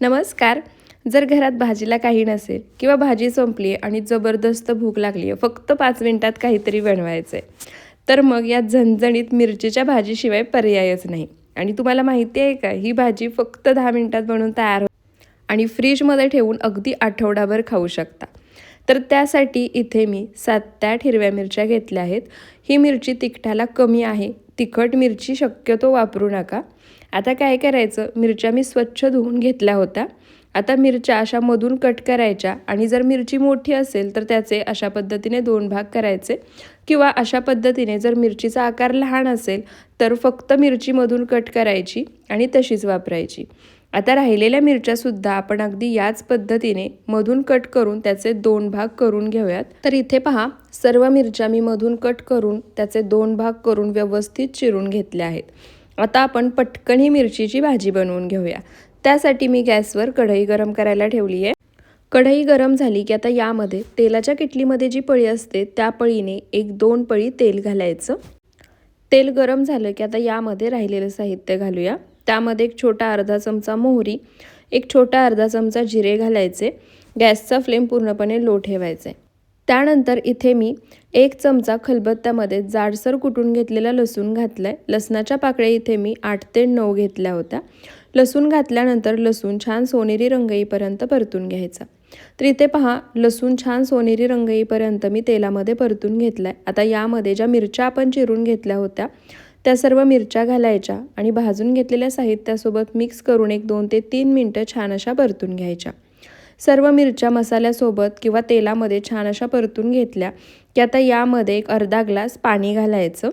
नमस्कार. जर घरात भाजीला काही नसेल किंवा भाजी संपली आणि जबरदस्त भूक लागली आहे फक्त पाच मिनिटात काहीतरी बनवायचं आहे तर मग या झणझणीत मिरचीच्या भाजीशिवाय पर्यायच नाही. आणि तुम्हाला माहिती आहे का ही भाजी फक्त दहा मिनिटात बनवून तयार हो आणि फ्रीजमध्ये ठेवून अगदी आठवडाभर खाऊ शकता. तर त्यासाठी इथे मी सात ते आठ हिरव्या मिरच्या घेतल्या आहेत. ही मिरची तिखटाला कमी आहे तिखट मिरची शक्यतो वापरू नका. आता काय करायचं? मिरच्या मी स्वच्छ धुवून घेतल्या होत्या. आता मिरच्या अशा मधून कट करायच्या आणि जर मिरची मोठी असेल तर त्याचे अशा पद्धतीने दोन भाग करायचे. किंवा अशा पद्धतीने जर मिरचीचा आकार लहान असेल तर फक्त मिरचीमधून कट करायची आणि तशीच वापरायची. आता राहिलेल्या मिरच्यासुद्धा आपण अगदी याच पद्धतीने मधून कट करून त्याचे दोन भाग करून घेऊयात. तर इथे पहा सर्व मिरच्या मी मधून कट करून त्याचे दोन भाग करून व्यवस्थित चिरून घेतल्या आहेत. आता आपण पटकन ही मिरचीची भाजी बनवून घेऊया. त्यासाठी मी गॅसवर कढई गरम करायला ठेवली आहे. कढई गरम झाली की आता यामध्ये तेलाच्या किटलीमध्ये जी पळी असते त्या पळीने एक दोन पळी तेल घालायचं. तेल गरम झालं की आता यामध्ये राहिलेलं साहित्य घालूया. त्यामध्ये एक छोटा अर्धा चमचा मोहरी एक छोटा अर्धा चमचा जिरे घालायचे गॅसचा फ्लेम पूर्णपणे लो ठेवायचा. आहे त्यानंतर इथे मी एक चमचा खलबत्त्यामध्ये जाडसर कुटून घेतलेला लसूण घातला आहे लसणाच्या पाकळ्या इथे मी आठ ते नऊ घेतल्या होत्या. लसूण घातल्यानंतर लसूण छान सोनेरी रंग येईपर्यंत परतून घ्यायचा. तर इथे पहा लसूण छान सोनेरी रंग येईपर्यंत मी तेलामध्ये परतून घेतला आहे आता यामध्ये ज्या मिरच्या आपण चिरून घेतल्या होत्या त्या सर्व मिरच्या घालायच्या आणि भाजून घेतलेल्या साहित्यासोबत मिक्स करून एक दोन ते तीन मिनटं छान अशा परतून घ्यायच्या. सर्व मिरच्या मसाल्यासोबत किंवा तेलामध्ये छान अशा परतून घेतल्या की आता यामध्ये एक अर्धा ग्लास पाणी घालायचं.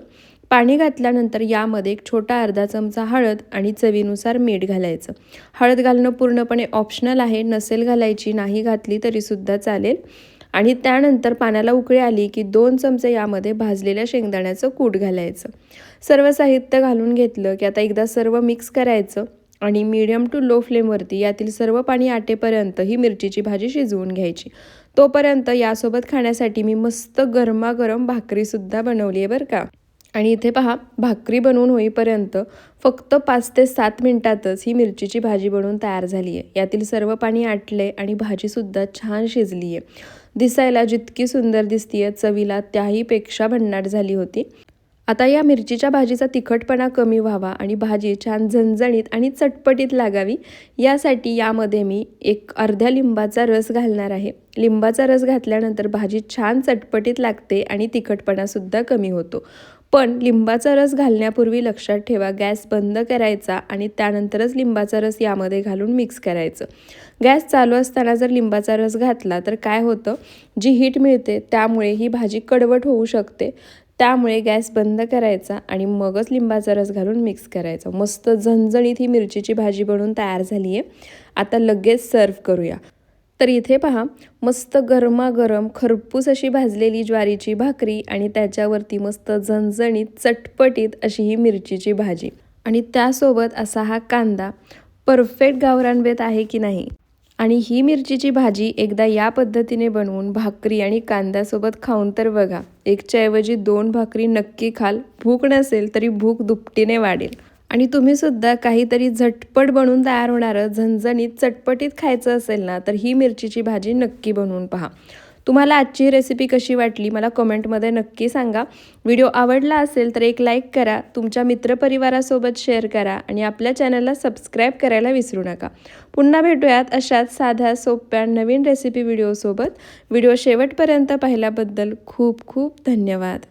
पाणी घातल्यानंतर यामध्ये एक छोटा अर्धा चमचा हळद आणि चवीनुसार मीठ घालायचं. हळद घालणं पूर्णपणे ऑप्शनल आहे नसेल घालायची नाही घातली तरीसुद्धा चालेल. आणि त्यानंतर पाण्याला उकळी आली की दोन चमचे यामध्ये भाजलेल्या शेंगदाण्याचं कूट घालायचं. सर्व साहित्य घालून घेतलं की आता एकदा सर्व मिक्स करायचं आणि मीडियम टू लो फ्लेमवरती यातील सर्व पाणी आटेपर्यंत ही मिरचीची भाजी शिजवून घ्यायची. तोपर्यंत यासोबत खाण्यासाठी मी मस्त गरमागरम भाकरीसुद्धा बनवली आहे बरं का. आणि इथे पहा भाकरी बनवून होईपर्यंत फक्त पाच ते सात मिनटातच ही मिरचीची भाजी बनवून तयार झाली आहे यातील सर्व पाणी आटले आणि भाजीसुद्धा छान शिजली आहे दिसायला जितकी सुंदर दिसतीये चवीला त्याहीपेक्षा भन्नाट झाली होती. आता या मिरचीच्या भाजीचा तिखटपणा कमी व्हावा आणि भाजी छान झणझणीत आणि चटपटीत लागावी यासाठी यामध्ये मी एक अर्ध्या लिंबाचा रस घालणार आहे. लिंबाचा रस घातल्यानंतर भाजी छान चटपटीत लागते आणि तिखटपणासुद्धा कमी होतो. पण लिंबाचा रस घालण्यापूर्वी लक्षात ठेवा गॅस बंद करायचा आणि त्यानंतरच लिंबाचा रस यामध्ये घालून मिक्स करायचं. गॅस चालू असताना जर लिंबाचा रस घातला तर काय होतं? जी हीट मिळते त्यामुळे ही भाजी कडवट होऊ शकते. त्यामुळे गॅस बंद करायचा आणि मगच लिंबाचा रस घालून मिक्स करायचा. मस्त झणझणीत ही मिरचीची भाजी बनवून तयार झाली आहे आता लगेच सर्व करूया. तर इथे पहा मस्त गरमागरम खरपूस अशी भाजलेली ज्वारीची भाकरी आणि त्याच्यावरती मस्त झणझणीत चटपटीत अशी ही मिरचीची भाजी. आणि त्यासोबत असा हा कांदा परफेक्ट गावरान बेत आहे की नाही? आणि ही मिरचीची भाजी एकदा या पद्धतीने बनवून भाकरी आणि कांद्यासोबत खाऊन तर बघा एकच्याऐवजी दोन भाकरी नक्की खाल भूक नसेल तरी भूक दुपटीने वाढेल. आणि तुम्ही सुद्धा काहीतरी झटपट बनवून तयार होणारं झणझणीत चटपटीत खायचं असेल ना तर ही मिरचीची भाजी नक्की बनवून पहा. तुम्हाला आजची रेसिपी कशी वाटली मला कमेंटमध्ये नक्की सांगा. व्हिडिओ आवडला असेल तर एक लाईक करा तुमच्या मित्रपरिवारासोबत शेअर करा आणि आपल्या चॅनलला सबस्क्राईब करायला विसरू नका. पुन्हा भेटूयात अशाच साध्या सोप्या नवीन रेसिपी व्हिडिओसोबत. व्हिडिओ शेवटपर्यंत पाहिल्याबद्दल खूप खूप धन्यवाद.